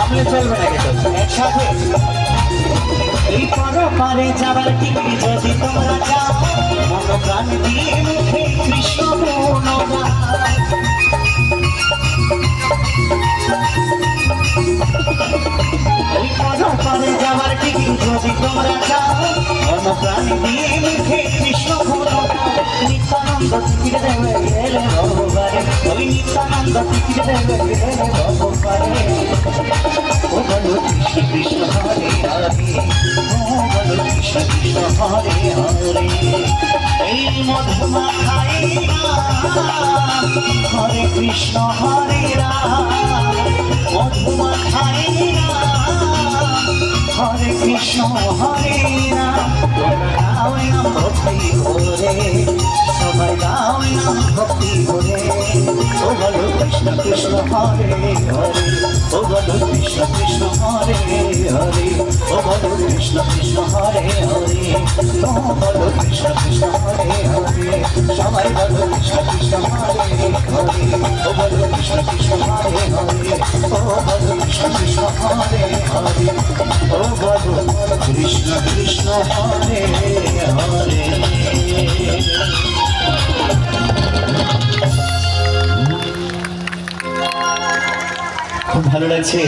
থামলে চলবে না কিন্তু একসাথে। এই পর পারে যাবার টিকিট যদি তোমরা চাও মন প্রাণ দিয়ে মুখে কৃষ্ণ ওই পর যাবার টিকিট যদি তোমরা চাও মন প্রাণ দিয়ে মুখে কৃষ্ণ নিত্যানন্দ টিকিট দেবে গেলে ভগবানে। ওই নিত্যানন্দ টিকিট দেবে গেলে ভগবানে। হরে হরে কৃষ্ণ, হরে হরে হরে হরে রাম। মধুমা হরে কৃষ্ণ হরে। রাম ভক্তি করে বলো কৃষ্ণ কৃষ্ণ হরে হরে ও বলো কৃষ্ণ কৃষ্ণ হরে হরে সবাই বলো কৃষ্ণ কৃষ্ণ হরে হরে ও বলো কৃষ্ণ কৃষ্ণ হরে হরে ও বলো কৃষ্ণ কৃষ্ণ হরে হরে ও বলো কৃষ্ণ কৃষ্ণ হরে হরে খুব ভালো লাগছে।